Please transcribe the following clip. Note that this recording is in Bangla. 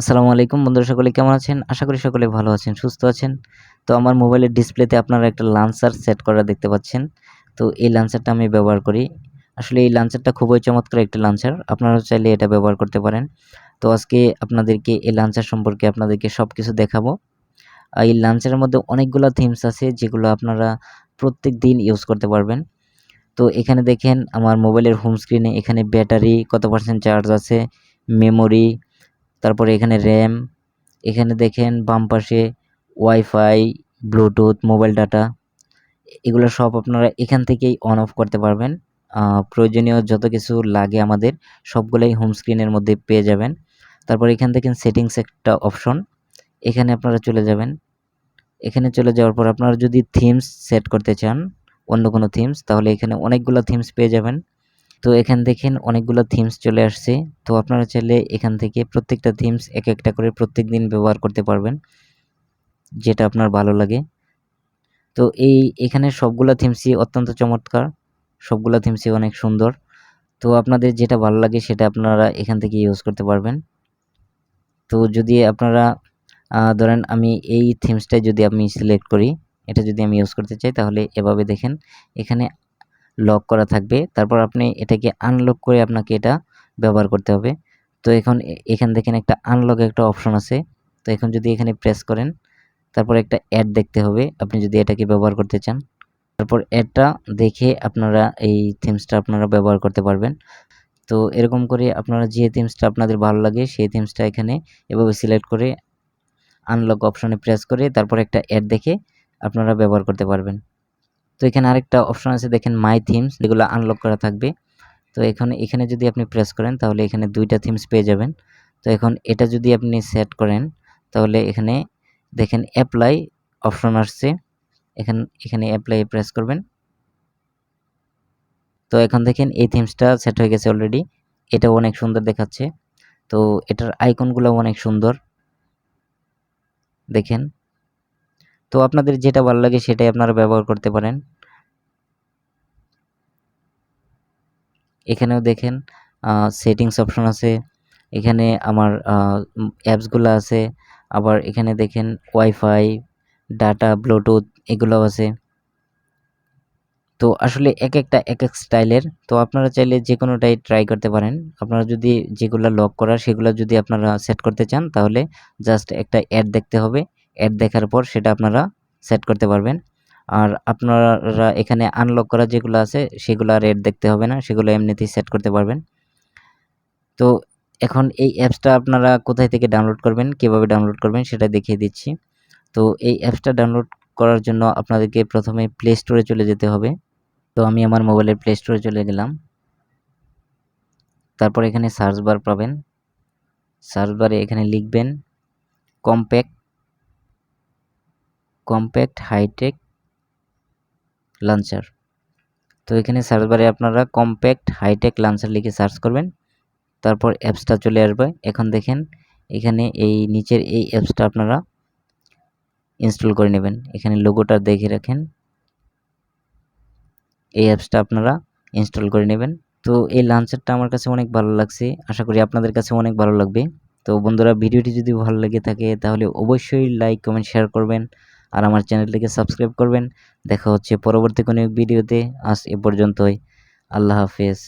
আসসালামু আলাইকুম বন্ধুরা, সকলে কেমন আছেন? আশা করি সকলে ভালো আছেন, সুস্থ আছেন। তো আমার মোবাইলের ডিসপ্লেতে আপনারা একটা লান্সার সেট করা দেখতে পাচ্ছেন। তো এই লান্সারটা আমি ব্যবহার করি। আসলে এই লান্সারটা খুবই চমৎকার একটা লান্সার আপনারা চাইলে এটা ব্যবহার করতে পারেন। তো আজকে আপনাদেরকে এই লান্সার সম্পর্কে আপনাদেরকে সব কিছু দেখাবো এই লান্সারের মধ্যে অনেকগুলো থিমস আছে যেগুলো আপনারা প্রত্যেক দিন ইউজ করতে পারবেন। তো এখানে দেখেন, আমার মোবাইলের হোম স্ক্রিনে এখানে ব্যাটারি কত পার্সেন্ট চার্জ আছে মেমোরি তারপরে এখানে র্যাম, এখানে দেখেন বাম পাশে ওয়াইফাই, ব্লুটুথ, মোবাইল ডাটা, এগুলো সব আপনারা এখান থেকেই অন অফ করতে পারবেন। প্রয়োজনীয় যত কিছু লাগে আমাদের সবগুলোই হোম স্ক্রিনের মধ্যে পেয়ে যাবেন। তারপর এখান থেকে সেটিংস একটা অপশন, এখানে আপনারা চলে যাবেন। এখানে চলে যাওয়ার পর আপনারা যদি থিমস সেট করতে চান, অন্য কোনো থিমস, তাহলে এখানে অনেকগুলো থিমস পেয়ে যাবেন। তো এখান দেখেন অনেকগুলো থিমস চলে আসছে। তো আপনারা চাইলে এখান থেকে প্রত্যেকটা থিমস এক একটা করে প্রত্যেক দিন ব্যবহার করতে পারবেন, যেটা আপনার ভালো লাগে। তো এই এখানে সবগুলো থিমসই অত্যন্ত চমৎকার, সবগুলো থিমসই অনেক সুন্দর। তো আপনাদের যেটা ভালো লাগে সেটা আপনারা এখান থেকে ইউজ করতে পারবেন। তো যদি আপনারা ধরেন আমি এই থিমসটাই যদি আমি সিলেক্ট করি, এটা যদি আমি ইউজ করতে চাই, তাহলে এভাবে দেখেন, এখানে লক করা থাকবে। তারপর আপনি এটাকে আনলক করে আপনাকে এটা ব্যবহার করতে হবে। তো এখন এখান দেখেন একটা আনলক একটা অপশন আছে। তো এখন যদি এখানে প্রেস করেন, তারপর একটা অ্যাড দেখতে হবে। আপনি যদি এটাকে ব্যবহার করতে চান, তারপর অ্যাডটা দেখে আপনারা এই থিমসটা আপনারা ব্যবহার করতে পারবেন। তো এরকম করে আপনারা যে থিমসটা আপনাদের ভালো লাগে, সেই থিমসটা এখানে এভাবে সিলেক্ট করে আনলক অপশনে প্রেস করে, তারপর একটা অ্যাড দেখে আপনারা ব্যবহার করতে পারবেন। তো এখানে আরেকটা অপশন আছে, দেখেন মাই থিমস যেগুলো আনলক করা থাকবে। তো এখানে এখানে যদি আপনি প্রেস করেন, তাহলে এখানে দুইটা থিমস পেয়ে যাবেন। তো এখন এটা যদি আপনি সেট করেন, তাহলে এখানে দেখেন অ্যাপ্লাই অপশন আসছে। এখান এখানে অ্যাপ্লাই প্রেস করবেন। তো এখন দেখেন এই থিমসটা সেট হয়ে গেছে অলরেডি এটা অনেক সুন্দর দেখাচ্ছে। তো এটার আইকনগুলো অনেক সুন্দর। দেখেন। তো আপনাদের যেটা ভালো লাগে সেটাই আপনারা ব্যবহার করতে পারেন। এখানেও দেখেন সেটিংস অপশন আছে, এখানে আমার অ্যাপসগুলো আছে, আবার এখানে দেখেন ওয়াইফাই ডাটা ব্লুটুথ এগুলো আছে। তো আসলে এক একটা, এক এক স্টাইলের, তো আপনারা চাইলে যে কোনোটাই ট্রাই করতে পারেন। আপনারা যদি যেগুলো লক করা, সেগুলো যদি আপনারা সেট করতে চান, তাহলে জাস্ট একটা অ্যাড দেখতে হবে। অ্যাড দেখার পর সেটা আপনারা সেট করতে পারবেন। আর আপনারা এখানে আনলক করা যেগুলো আছে, সেগুলো রেট দেখতে হবে না, সেগুলো এমনিতেই সেট করতে পারবেন। তো এখন এই অ্যাপসটা আপনারা কোথায় থেকে ডাউনলোড করবেন, কীভাবে ডাউনলোড করবেন সেটা দেখিয়ে দিচ্ছি। তো এই অ্যাপসটা ডাউনলোড করার জন্য আপনাদেরকে প্রথমে প্লে স্টোরে চলে যেতে হবে। তো আমি আমার মোবাইলের প্লে স্টোরে চলে গেলাম। তারপর এখানে সার্চ বার পাবেন। সার্চ বারে এখানে লিখবেন কম্প্যাক্ট কম্প্যাক্ট হাইটেক লাঞ্চার তো এখানে সার্চ বারে আপনারা কম্প্যাক্ট হাইটেক লাঞ্চার লিখে সার্চ করবেন। তারপর অ্যাপসটা চলে আসবে। এখন দেখেন, এখানে এই নিচের এই অ্যাপসটা আপনারা ইনস্টল করে নেবেন। এখানে লোগোটা দেখে রাখেন। এই অ্যাপসটা আপনারা ইনস্টল করে নেবেন। তো এই লাঞ্চারটা আমার কাছে অনেক ভালো লাগছে। আশা করি আপনাদের কাছে অনেক ভালো লাগবে। তো বন্ধুরা, ভিডিওটি যদি ভালো লেগে থাকে, তাহলে অবশ্যই লাইক কমেন্ট শেয়ার করবেন। আর আমার চ্যানেলটিকে সাবস্ক্রাইব করবেন। দেখা হচ্ছে পরবর্তী কোনো ভিডিওতে। আজ এ পর্যন্তই। আল্লাহ হাফেজ।